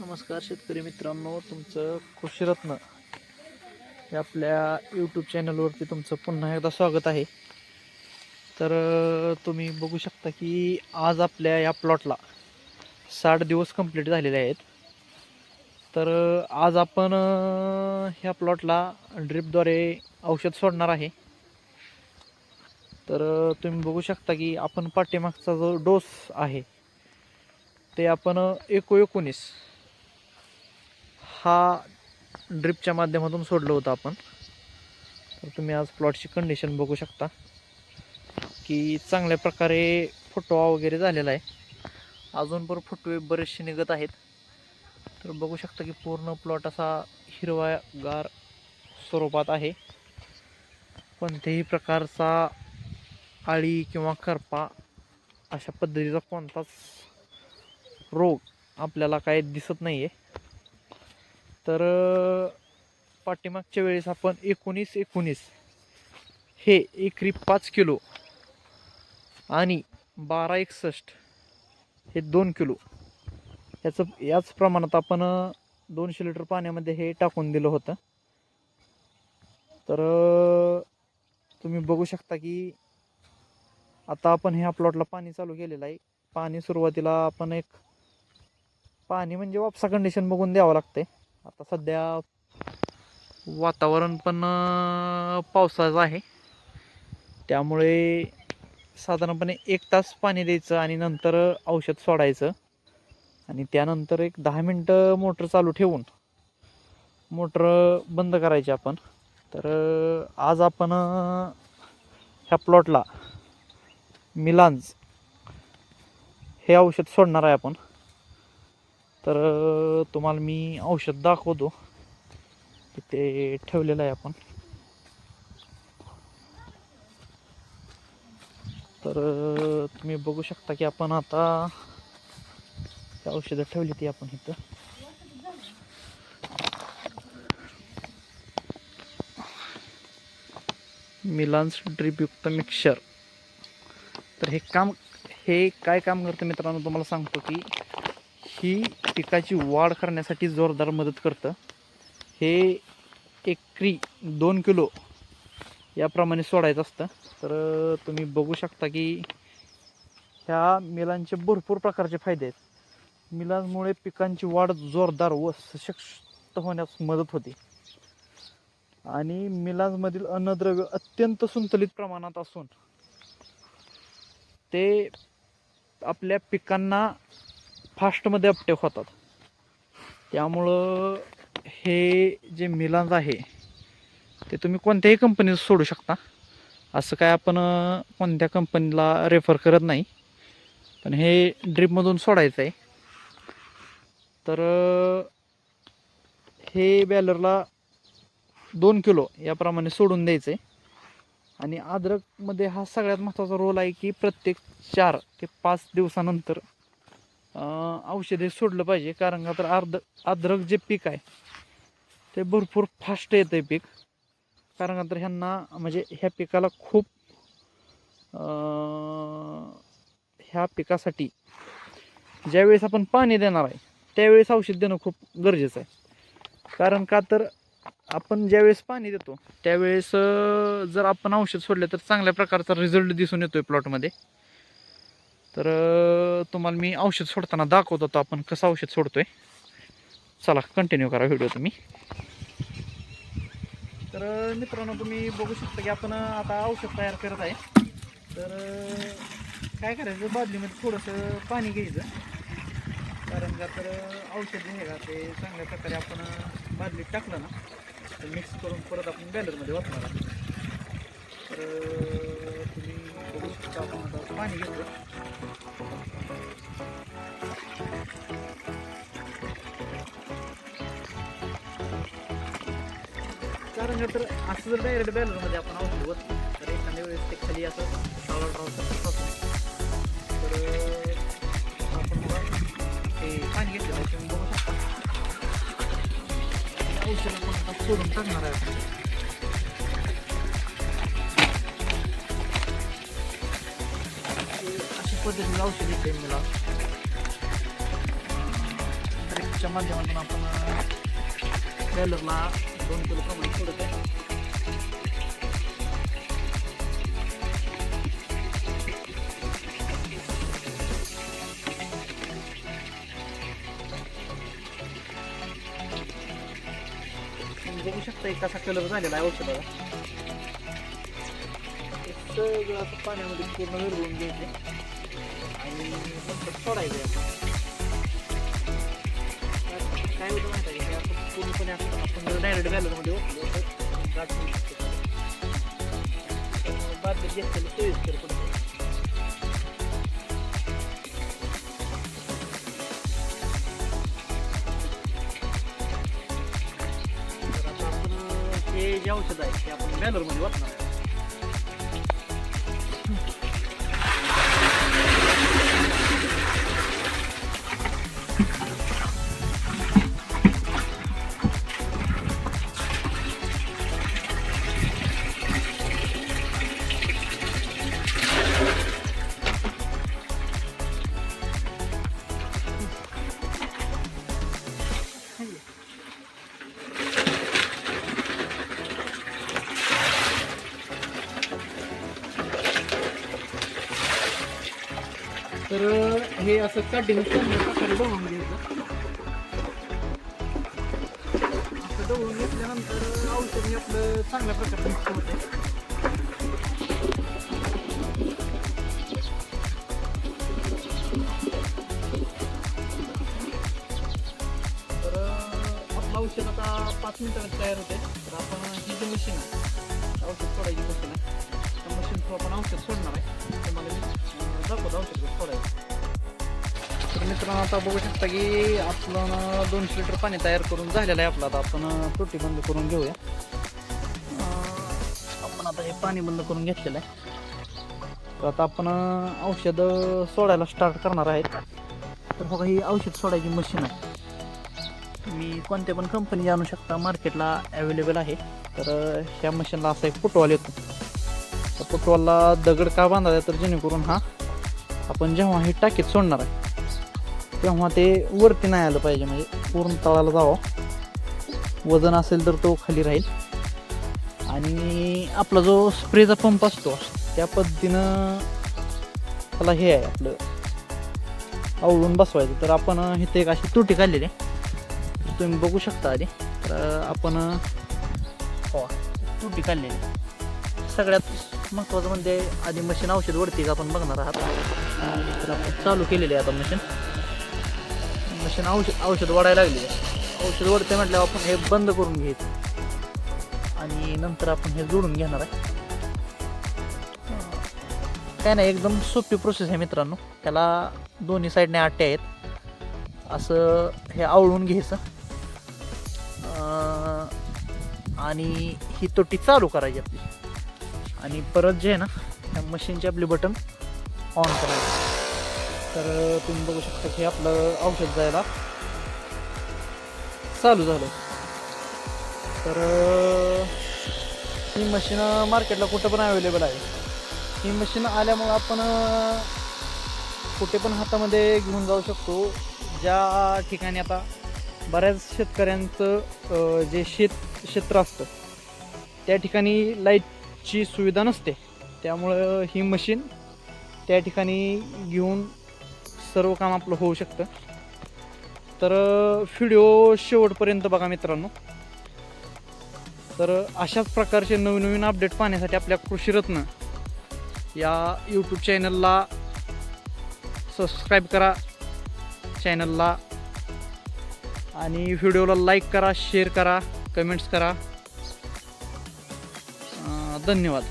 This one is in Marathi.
नमस्कार शेतकरी मित्रांनो तुमचं कृषीरत्न या आपल्या यूट्यूब चॅनलवरती तुमचं पुन्हा एकदा स्वागत आहे. तर तुम्ही बघू शकता की आज आपल्या या प्लॉटला साठ दिवस कंप्लीट झालेले आहेत. तर आज आपण ह्या प्लॉटला ड्रिपद्वारे औषध सोडणार आहे. तर तुम्ही बघू शकता की आपण पाठीमागचा जो डोस आहे ते आपण एको एकोणीस हा ड्रिपच्या माध्यमातून सोडलं होतं आपण. तर तुम्ही आज प्लॉटची कंडिशन बघू शकता. की चांगल्या प्रकारे फुटवा वगैरे झालेला आहे. अजून पण फुटवे बरेचसे निघत आहेत. तर बघू शकता की पूर्ण प्लॉट असा हिरवागार स्वरूपात आहे. कोणत्याही प्रकारचा आळी किंवा करपा अशा पद्धतीचा कोणताच रोग आपल्याला काही दिसत नाही आहे तर पाठीमागच्या वेळेस आपण एकोणीस एकोणीस हे एकरी पाच किलो आणि बारा एकसष्ट हे दोन किलो याचं याच प्रमाणात आपण दोनशे लिटर पाण्यामध्ये हे टाकून दिलं होतं. तर तुम्ही बघू शकता की आता आपण ह्या प्लॉटला पाणी चालू केलेलं आहे. पाणी सुरुवातीला आपण एक पाणी म्हणजे वापसा कंडिशन बघून द्यावं लागते आता सध्या वातावरण पण पावसाचं आहे. त्यामुळे साधारणपणे एक तास पाणी द्यायचं आणि नंतर औषध सोडायचं. आणि त्यानंतर एक दहा मिनटं मोटर चालू ठेवून मोटर बंद करायची आपण. तर आज आपण ह्या प्लॉटला मिलांज हे औषध सोडणार आहे आपण. तर तुम्हाला मी औषध दाखवतो. तिथे ठेवलेलं आहे आपण. तर तुम्ही बघू शकता की आपण आता औषधं ठेवली ती आपण इथं. मिलान्स ड्रिपयुक्त मिक्सर. तर हे काम हे काय काम करतं मित्रांनो तुम्हाला सांगतो की ही पिकाची वाढ करण्यासाठी जोरदार मदत करतं. हे एकरी दोन किलो याप्रमाणे सोडायचं असतं. तर तुम्ही बघू शकता की ह्या मिलांचे भरपूर प्रकारचे फायदे आहेत. मिलांमुळे पिकांची वाढ जोरदार व सशक्त होण्यास मदत होते. आणि मिलांमधील अन्नद्रव्य अत्यंत संतुलित प्रमाणात असून ते आपल्या पिकांना फास्टमध्ये अपटेक होतात. त्यामुळं हे जे मिलांज आहे ते तुम्ही कोणत्याही कंपनीत सोडू शकता. असं काय आपण कोणत्या कंपनीला रेफर करत नाही. पण हे ड्रीपमधून सोडायचं आहे तर हे बॅलरला दोन किलो याप्रमाणे सोडून द्यायचं आहे आणि अद्रकमध्ये हा सगळ्यात महत्त्वाचा रोल आहे की प्रत्येक चार ते पाच दिवसानंतर औषधे सोडलं पाहिजे. कारण का तर अर्ध अद्रक जे पीक आहे ते भरपूर फास्ट येतं आहे पीक. कारण का तर ह्यांना म्हणजे ह्या पिकाला खूप ह्या पिकासाठी ज्यावेळेस आपण पाणी देणार आहे त्यावेळेस औषध देणं खूप गरजेचं आहे. कारण का तर आपण ज्यावेळेस पाणी देतो त्यावेळेस जर आपण औषध सोडले तर चांगल्या प्रकारचा रिझल्ट दिसून येतोय प्लॉटमध्ये तर तुम्हाला मी औषध सोडताना दाखवत होतो. आपण कसं औषध सोडतोय? चला कंटिन्यू करा व्हिडिओ तुम्ही. तर मित्रांनो तुम्ही बघू शकता की आपण आता औषध तयार करत आहे. तर काय करायचं? बादलीमध्ये थोडंसं पाणी घ्यायचं. कारण का तर औषध हे का ते चांगल्या प्रकारे आपण बादलीत टाकलं ना तर मिक्स करून परत आपण बॅलरमध्ये वापरणार तर तुम्ही बघू शकता आपण आता पाणी घेतो कारण तर असं जर डायरेक्ट बॅलरमध्ये आपण औषध वरतो तर एखाद्या वेळेस ते खाली असं सावड तर आपण बघा ते पाणी घेतलं आहे तुम्ही बघू शकता. औषध आपण सोडून टाकणार आहे पद्धतीने औषध येते मला तर माध्यमातून आपण बॅलरला दोन किलो प्रमाणे सोडत आहे बघू शकता एक कसा कलर झालेला आहे औषधाला हे सगळं असं पाण्यामध्ये पूर्ण विरघळून घ्यायचे सोडायचे काय- होतं माहिती आहे पूर्णपणे आपण डायरेक्ट बॅलरमध्ये ओतलं घेतलेलं तर हे जे औषध आहे ते आपण बॅलरमध्ये वापरणार हे असं कटिंग प्रकारे ढवळून घ्यायचं असं ढवळून घेतल्यानंतर औषध मी आपलं चांगल्या प्रकारे मिक्स होतं. तर आपलं औषध आता पाच मिनिटात तयार होते तर आपण ही जी मशीन आहे औषध सोडायची मशीन आहे. त्या मशीन थ्रू आपण औषध सोडणार आहे. तुम्हाला मी दाखवतो औषध सोडायचं. तर मित्रांनो आता बघू शकता की आपलं दोनशे लिटर पाणी तयार करून झालेलं आहे आपलं. आता आपण तोटी बंद करून घेऊया. आपण आता हे पाणी बंद करून घेतलेलं आहे. तर आता आपण औषध सोडायला स्टार्ट करणार आहेत. तर बघा ही औषध सोडायची मशीन आहे. मी कोणत्या पण कंपनी आणू शकता मार्केटला अवेलेबल आहे. तर ह्या मशीनला असा एक फुटवाल येतो. तर फुटवॉलला दगड का बांधायचा तर जेणेकरून हा आपण जेव्हा हे टाकीत सोडणार आहे तेव्हा ते वरती नाही आलं पाहिजे म्हणजे पूर्ण तळाला जावं. वजन असेल तर तो खाली राहील. आणि आपला जो स्प्रेचा पंप असतो त्या पद्धतीनं त्याला हे आहे आपलं आवळून बसवायचं. तर आपण इथे एक अशी तुटी काढलेली आहे. तुम्ही बघू शकता आधी. तर आपण हो तुटी काढलेली सगळ्यात महत्त्वाचं म्हणजे आधी मशीन औषध वरती का आपण बघणार आहात. तर आपण चालू केलेली आहे आता मशीन मशीन औषध औषध वाढायला लागली. औषध वाढते म्हटल्यावर आपण हे बंद करून घ्यायचं. आणि नंतर आपण हे जोडून घेणार आहे. काय नाही एकदम सोपी प्रोसेस आहे मित्रांनो. त्याला दोन्ही साईडने आट्या आहेत. असं हे आवळून घ्यायचं. आणि ही तोटी चालू करायची आपली. आणि परत जे आहे ना त्या मशीनचे आपली बटन ऑन करायचं. तर तुम्ही बघू शकता की आपलं औषध जायला चालू झालं. तर ही मशीन मार्केटला कुठं पण अवेलेबल आहे. ही मशीन आल्यामुळं आपण कुठे पण हातामध्ये घेऊन जाऊ शकतो. ज्या ठिकाणी आता बऱ्याच शेतकऱ्यांचं जे शेत क्षेत्र असतं त्या ठिकाणी लाईटची सुविधा नसते. त्यामुळं ही मशीन त्या ठिकाणी घेऊन सर्व काम आपलं होऊ शकतं. तर व्हिडिओ शेवटपर्यंत बघा मित्रांनो. तर अशाच प्रकारचे नवीन नवीन अपडेट पाहण्यासाठी आपल्या कृषीरत्न या यूट्यूब चॅनलला सबस्क्राईब करा. चॅनलला आणि व्हिडिओला लाईक करा शेअर करा कमेंट्स करा. धन्यवाद.